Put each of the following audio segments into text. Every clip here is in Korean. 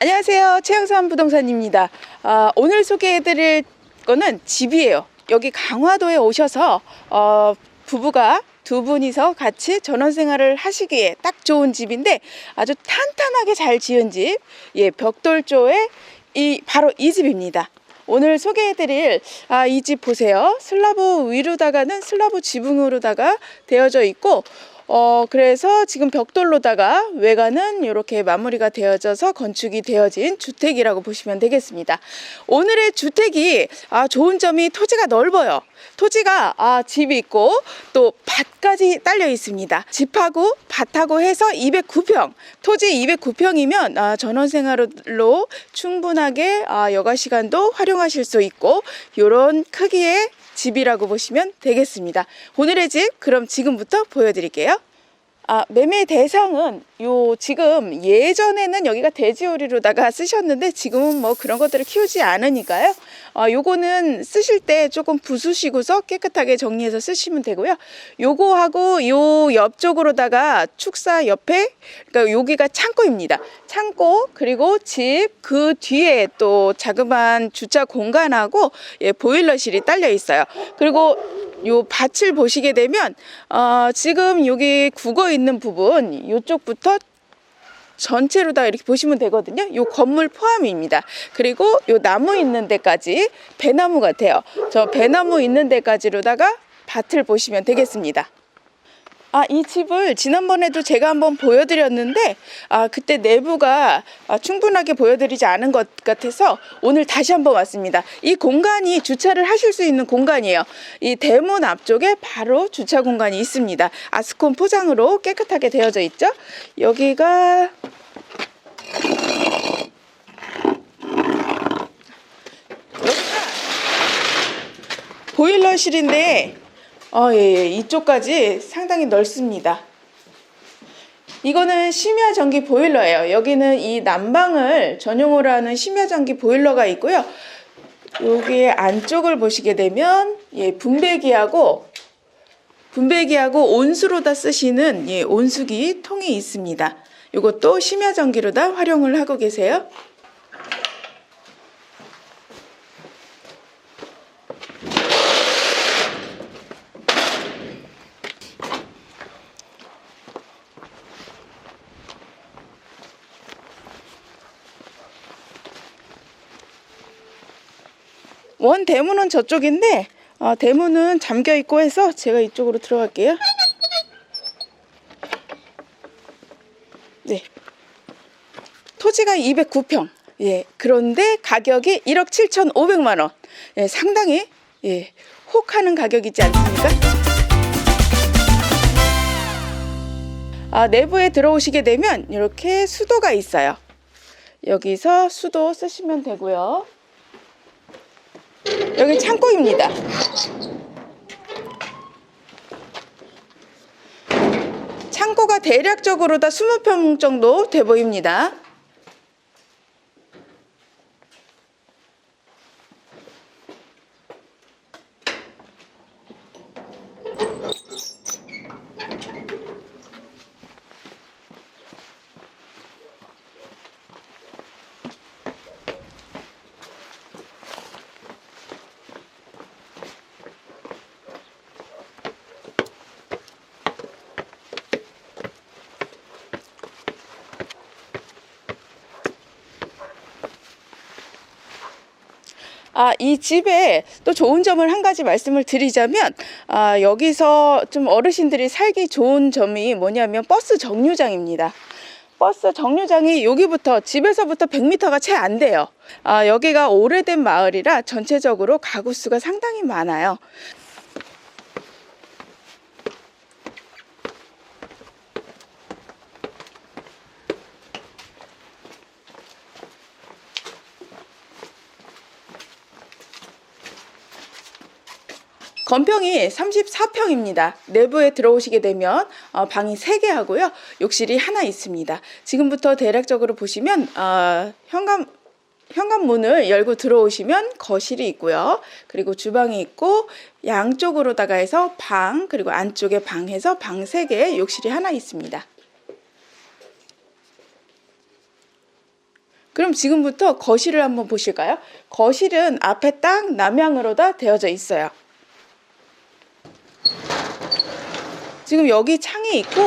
안녕하세요. 최영산 부동산입니다. 아, 오늘 소개해드릴 거는 집이에요. 여기 강화도에 오셔서 어, 부부가 두 분이서 같이 전원 생활을 하시기에 딱 좋은 집인데 아주 탄탄하게 잘 지은 집, 예, 벽돌조의 이 바로 이 집입니다. 오늘 소개해드릴 아, 이 집 보세요. 슬라브 위로다가는 슬라브 지붕으로다가 되어져 있고 어, 그래서 지금 벽돌로다가 외관은 이렇게 마무리가 되어져서 건축이 되어진 주택이라고 보시면 되겠습니다. 오늘의 주택이 아, 좋은 점이 토지가 넓어요. 토지가 아, 집이 있고 또 밭까지 딸려 있습니다. 집하고 밭하고 해서 209평. 토지 209평이면 아, 전원 생활로 충분하게 아, 여가 시간도 활용하실 수 있고 이런 크기의 집이라고 보시면 되겠습니다. 오늘의 집 그럼 지금부터 보여드릴게요. 아, 매매 대상은 요 지금 예전에는 여기가 돼지오리로다가 쓰셨는데 지금은 뭐 그런 것들을 키우지 않으니까요. 아, 요거는 쓰실 때 조금 부수시고서 깨끗하게 정리해서 쓰시면 되고요. 요거하고 요 옆쪽으로다가 축사 옆에 그러니까 여기가 창고입니다. 창고 그리고 집 그 뒤에 또 자그마한 주차 공간하고 예, 보일러실이 딸려 있어요. 그리고 요 밭을 보시게 되면 어, 지금 여기 국어 있는 부분 이쪽부터 전체로 다 이렇게 보시면 되거든요. 요 건물 포함입니다. 그리고 요 나무 있는 데까지 배나무 같아요. 저 배나무 있는 데까지로다가 밭을 보시면 되겠습니다. 아, 이 집을 지난번에도 제가 한번 보여드렸는데, 아, 그때 내부가 아, 충분하게 보여드리지 않은 것 같아서 오늘 다시 한번 왔습니다. 이 공간이 주차를 하실 수 있는 공간이에요. 이 대문 앞쪽에 바로 주차 공간이 있습니다. 아스콘 포장으로 깨끗하게 되어져 있죠. 여기가 여기가 보일러실인데 어, 예, 예. 이쪽까지 상당히 넓습니다. 이거는 심야 전기 보일러예요. 여기는 이 난방을 전용으로 하는 심야 전기 보일러가 있고요. 여기 안쪽을 보시게 되면 예, 분배기하고 분배기하고 온수로다 쓰시는 예, 온수기 통이 있습니다. 이것도 심야 전기로다 활용을 하고 계세요. 원 대문은 저쪽인데 어, 대문은 잠겨 있고 해서 제가 이쪽으로 들어갈게요. 네. 토지가 209평. 예. 그런데 가격이 1억 7,500만 원. 예, 상당히 예, 혹하는 가격이지 않습니까? 아, 내부에 들어오시게 되면 이렇게 수도가 있어요. 여기서 수도 쓰시면 되고요. 여기 창고입니다. 창고가 대략적으로 다 20평 정도 돼 보입니다. 아, 이 집에 또 좋은 점을 한 가지 말씀을 드리자면, 아, 여기서 좀 어르신들이 살기 좋은 점이 뭐냐면 버스 정류장입니다. 버스 정류장이 여기부터 집에서부터 100m가 채 안 돼요. 아, 여기가 오래된 마을이라 전체적으로 가구 수가 상당히 많아요. 건평이 34평입니다. 내부에 들어오시게 되면 어, 방이 3개 하고요. 욕실이 하나 있습니다. 지금부터 대략적으로 보시면 어, 현관 현관문을 열고 들어오시면 거실이 있고요. 그리고 주방이 있고 양쪽으로다가 해서 방 그리고 안쪽에 방해서 방 3개, 욕실이 하나 있습니다. 그럼 지금부터 거실을 한번 보실까요? 거실은 앞에 딱 남향으로 다 되어져 있어요. 지금 여기 창이 있고,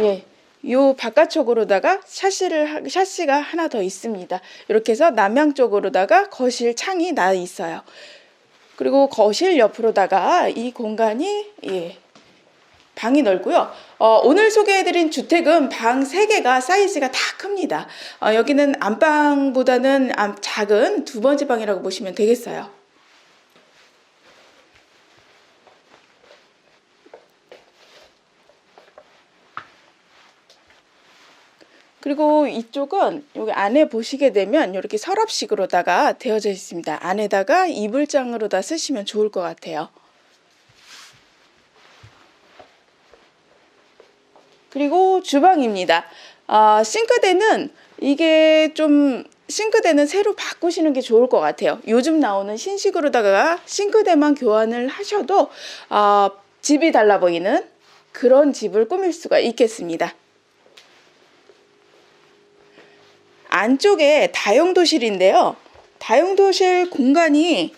예, 요 바깥쪽으로다가 샤시를 하- 샤시가 하나 더 있습니다. 이렇게 해서 남향 쪽으로다가 거실 창이 나 있어요. 그리고 거실 옆으로다가 이 공간이 예, 방이 넓고요. 어, 오늘 소개해드린 주택은 방 3개가 사이즈가 다 큽니다. 어, 여기는 안방보다는 암- 작은 두 번째 방이라고 보시면 되겠어요. 그리고 이쪽은 여기 안에 보시게 되면 이렇게 서랍식으로다가 되어져 있습니다. 안에다가 이불장으로 다 쓰시면 좋을 것 같아요. 그리고 주방입니다. 아, 싱크대는 이게 좀 싱크대는 새로 바꾸시는 게 좋을 것 같아요. 요즘 나오는 신식으로다가 싱크대만 교환을 하셔도 아, 집이 달라 보이는 그런 집을 꾸밀 수가 있겠습니다. 안쪽에 다용도실인데요. 다용도실 공간이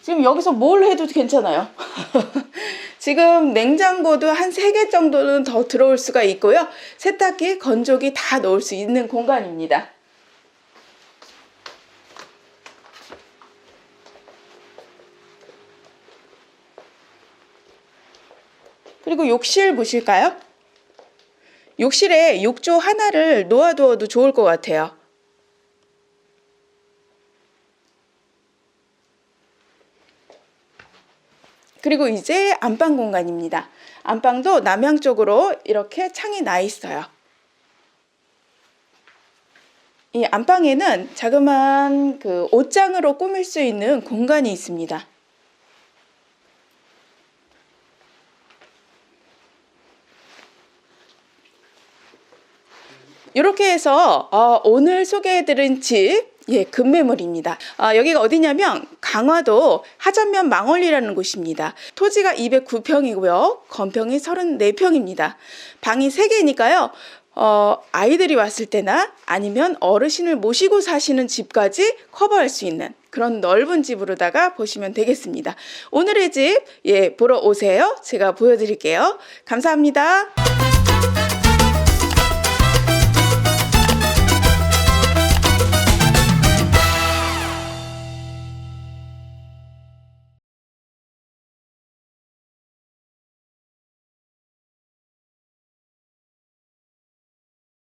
지금 여기서 뭘 해도 괜찮아요. 지금 냉장고도 한세개 정도는 더 들어올 수가 있고요. 세탁기, 건조기 다 넣을 수 있는 공간입니다. 그리고 욕실 보실까요? 욕실에 욕조 하나를 놓아두어도 좋을 것 같아요. 그리고 이제 안방 공간입니다. 안방도 남향 쪽으로 이렇게 창이 나 있어요. 이 안방에는 자그마한 그 옷장으로 꾸밀 수 있는 공간이 있습니다. 이렇게 해서 어, 오늘 소개해드린 집 예, 급매물입니다. 아, 여기가 어디냐면 강화도 하전면 망월리라는 곳입니다. 토지가 209평이고요. 건평이 34평입니다. 방이 3개니까요. 어, 아이들이 왔을 때나 아니면 어르신을 모시고 사시는 집까지 커버할 수 있는 그런 넓은 집으로다가 보시면 되겠습니다. 오늘의 집, 예, 보러 오세요. 제가 보여드릴게요. 감사합니다.